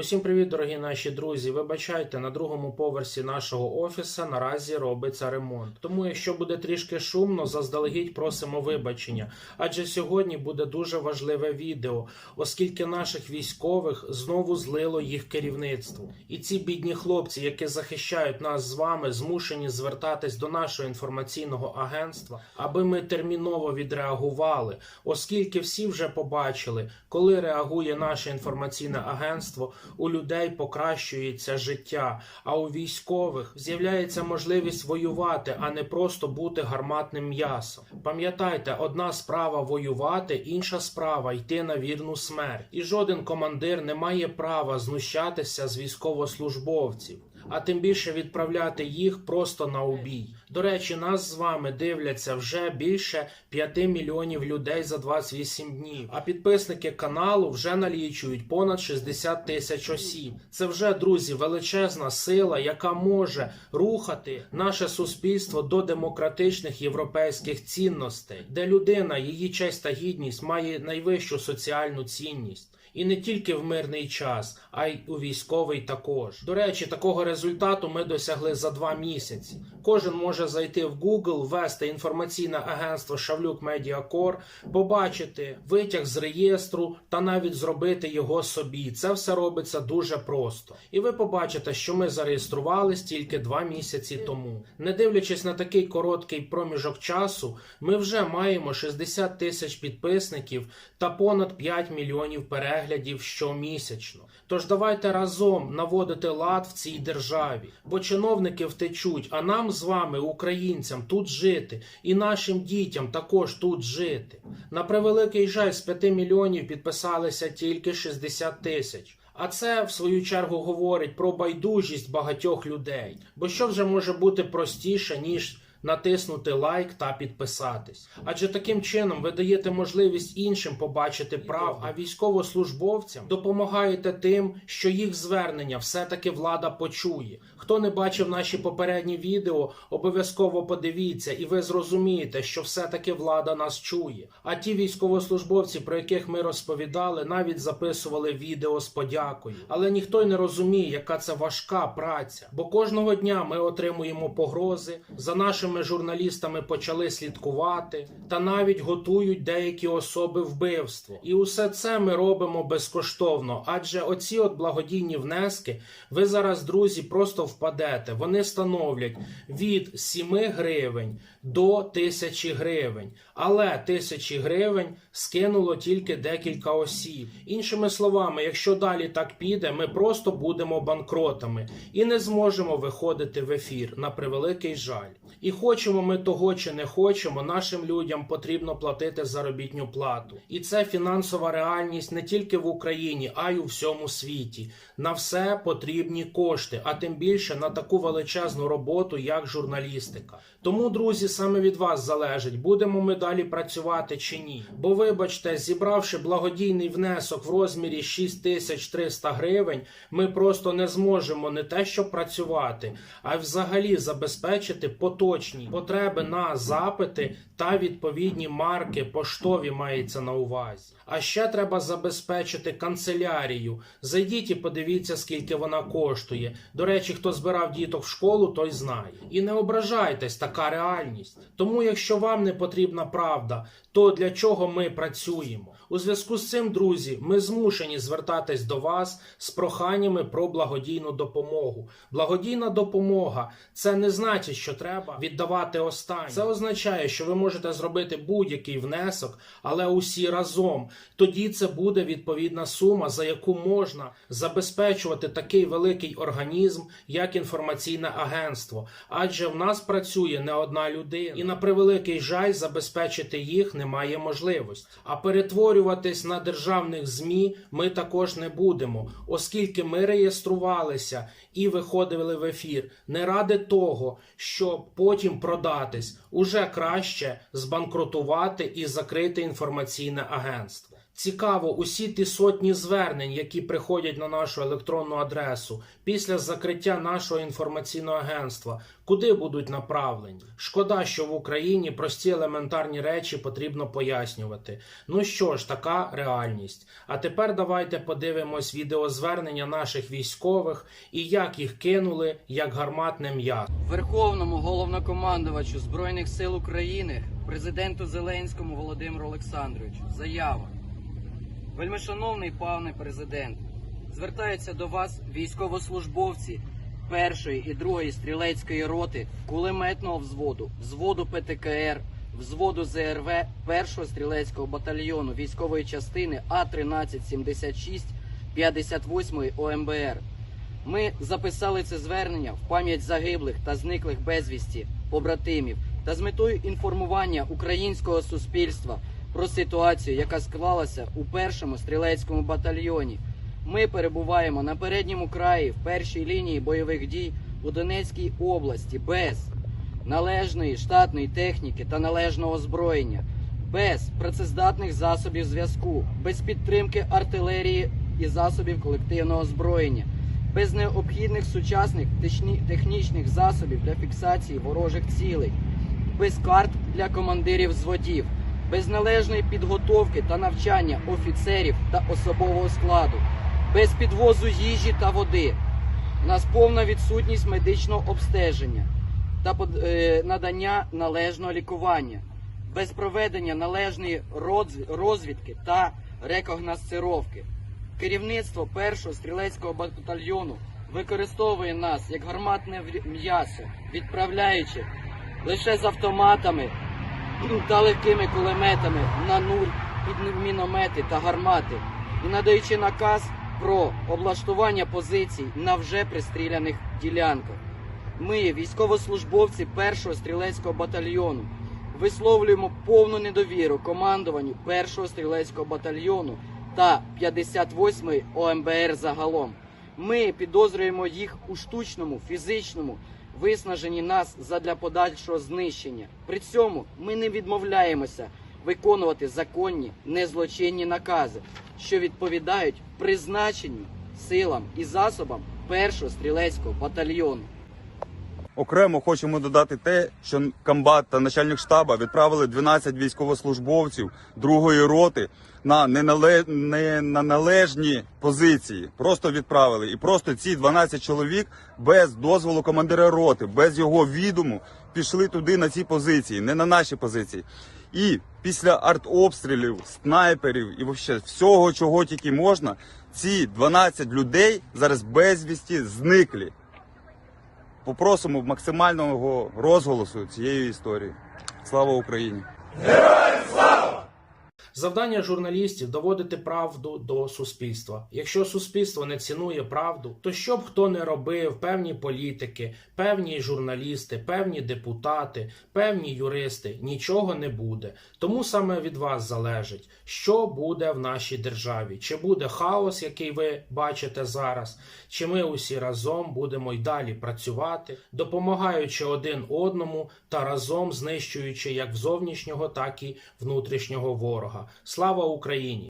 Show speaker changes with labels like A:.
A: Усім привіт, дорогі наші друзі. Вибачайте, на другому поверсі нашого офіса наразі робиться ремонт. Тому, якщо буде трішки шумно, заздалегідь просимо вибачення. Адже сьогодні буде дуже важливе відео, оскільки наших військових знову злило їх керівництво. І ці бідні хлопці, які захищають нас з вами, змушені звертатись до нашого інформаційного агентства, аби ми терміново відреагували, оскільки всі вже побачили, коли реагує наше інформаційне агентство, у людей покращується життя, а у військових з'являється можливість воювати, а не просто бути гарматним м'ясом. Пам'ятайте, одна справа воювати, інша справа йти на вірну смерть. І жоден командир не має права знущатися з військовослужбовців. А тим більше відправляти їх просто на убій. До речі, нас з вами дивляться вже більше 5 мільйонів людей за 28 днів. А підписники каналу вже налічують понад 60 тисяч осіб. Це вже друзі, величезна сила, яка може рухати наше суспільство до демократичних європейських цінностей, де людина, її честь та гідність має найвищу соціальну цінність. І не тільки в мирний час, а й у військовий також. До речі, такого результату ми досягли за два місяці. Кожен може зайти в Google, ввести інформаційне агентство Шавлюк Медіакор, побачити витяг з реєстру та навіть зробити його собі. Це все робиться дуже просто. І ви побачите, що ми зареєструвались тільки два місяці тому. Не дивлячись на такий короткий проміжок часу, ми вже маємо 60 тисяч підписників та понад 5 мільйонів переглядів щомісячно. Тож давайте разом наводити лад в цій державі, бо чиновники втечуть, а нам з вами, українцям, тут жити, і нашим дітям також тут жити. На превеликий жаль, з 5 мільйонів підписалися тільки 60 тисяч. А це в свою чергу говорить про байдужість багатьох людей. Бо що вже може бути простіше, ніж натиснути лайк та підписатись. Адже таким чином ви даєте можливість іншим побачити прав, а військовослужбовцям допомагаєте тим, що їх звернення все-таки влада почує. Хто не бачив наші попередні відео, обов'язково подивіться, і ви зрозумієте, що все-таки влада нас чує. А ті військовослужбовці, про яких ми розповідали, навіть записували відео з подякою. Але ніхто й не розуміє, яка це важка праця. Бо кожного дня ми отримуємо погрози за нашими журналістами почали слідкувати та навіть готують деякі особи вбивство. І усе це ми робимо безкоштовно. Адже оці от благодійні внески, ви зараз, друзі, просто впадете. Вони становлять від 7 гривень до 1000 гривень. Але тисячі гривень скинуло тільки декілька осіб. Іншими словами, якщо далі так піде, ми просто будемо банкротами і не зможемо виходити в ефір на превеликий жаль. І хочемо ми того чи не хочемо, нашим людям потрібно платити заробітну плату. І це фінансова реальність не тільки в Україні, а й у всьому світі. На все потрібні кошти, а тим більше на таку величезну роботу, як журналістика. Тому, друзі, саме від вас залежить, будемо ми далі працювати чи ні. Бо, вибачте, зібравши благодійний внесок в розмірі 6300 гривень, ми просто не зможемо не те, що працювати, а й взагалі забезпечити поточні потреби на запити та відповідні марки поштові мається на увазі. А ще треба забезпечити канцелярію. Зайдіть і подивіться, скільки вона коштує. До речі, хто збирав діток в школу, той знає. І не ображайтесь, така реальність. Тому, якщо вам не потрібна правда, то для чого ми працюємо? У зв'язку з цим, друзі, ми змушені звертатись до вас з проханнями про благодійну допомогу. Благодійна допомога це не значить, що треба віддавати останнє. Це означає, що ви можете зробити будь-який внесок, але усі разом. Тоді це буде відповідна сума, за яку можна забезпечувати такий великий організм, як інформаційне агентство. Адже в нас працює не одна людина, і на превеликий жаль забезпечити їх немає можливості. А перетворюватись на державних змі ми також не будемо, оскільки ми реєструвалися і виходили в ефір не ради того, щоб потім продатись, уже краще збанкрутувати і закрити інформаційне агентство. Цікаво, усі ті сотні звернень, які приходять на нашу електронну адресу після закриття нашого інформаційного агентства, куди будуть направлені? Шкода, що в Україні прості елементарні речі потрібно пояснювати. Ну що ж, така реальність. А тепер давайте подивимось відеозвернення наших військових і як їх кинули як гарматне м'ясо.
B: Верховному головнокомандувачу Збройних сил України, президенту Зеленському Володимиру Олександровичу, заява. Вельмишановний пане президент, звертаються до вас військовослужбовці першої і другої стрілецької роти, кулеметного взводу, взводу ПТКР, взводу ЗРВ першого стрілецького батальйону військової частини А1376 58 ОМБР. Ми записали це звернення в пам'ять загиблих та зниклих безвісті побратимів та з метою інформування українського суспільства про ситуацію, яка склалася у першому стрілецькому батальйоні. Ми перебуваємо на передньому краї в першій лінії бойових дій у Донецькій області без належної штатної техніки та належного озброєння, без працездатних засобів зв'язку, без підтримки артилерії і засобів колективного озброєння, без необхідних сучасних технічних засобів для фіксації ворожих цілей, без карт для командирів зводів, без належної підготовки та навчання офіцерів та особового складу, без підвозу їжі та води. У нас повна відсутність медичного обстеження та е, надання належного лікування, без проведення належної розвідки та рекогносцировки. Керівництво першого стрілецького батальйону використовує нас як гарматне м'ясо, відправляючи лише з автоматами та легкими кулеметами на нуль під міномети та гармати і надаючи наказ про облаштування позицій на вже пристріляних ділянках. Ми, військовослужбовці першого стрілецького батальйону, висловлюємо повну недовіру командуванню першого стрілецького батальйону та 58-ї ОМБР загалом. Ми підозрюємо їх у штучному, фізичному виснаженні нас задля подальшого знищення. При цьому ми не відмовляємося виконувати законні незлочинні накази, що відповідають призначенню силам і засобам першого стрілецького батальйону.
C: Окремо хочемо додати те, що комбат та начальник штаба відправили 12 військовослужбовців другої роти на ненале... не на належні позиції. Просто відправили. І просто ці 12 чоловік без дозволу командира роти, без його відому пішли туди на ці позиції, не на наші позиції. І після артобстрілів, снайперів і вообще всього, чого тільки можна, ці 12 людей зараз безвісті зниклі. Попросимо максимального розголосу цієї історії. Слава Україні!
A: Завдання журналістів доводити правду до суспільства. Якщо суспільство не цінує правду, то що б хто не робив, певні політики, певні журналісти, певні депутати, певні юристи, нічого не буде. Тому саме від вас залежить, що буде в нашій державі. Чи буде хаос, який ви бачите зараз, чи ми усі разом будемо й далі працювати, допомагаючи один одному та разом знищуючи як зовнішнього, так і внутрішнього ворога. Слава Україні!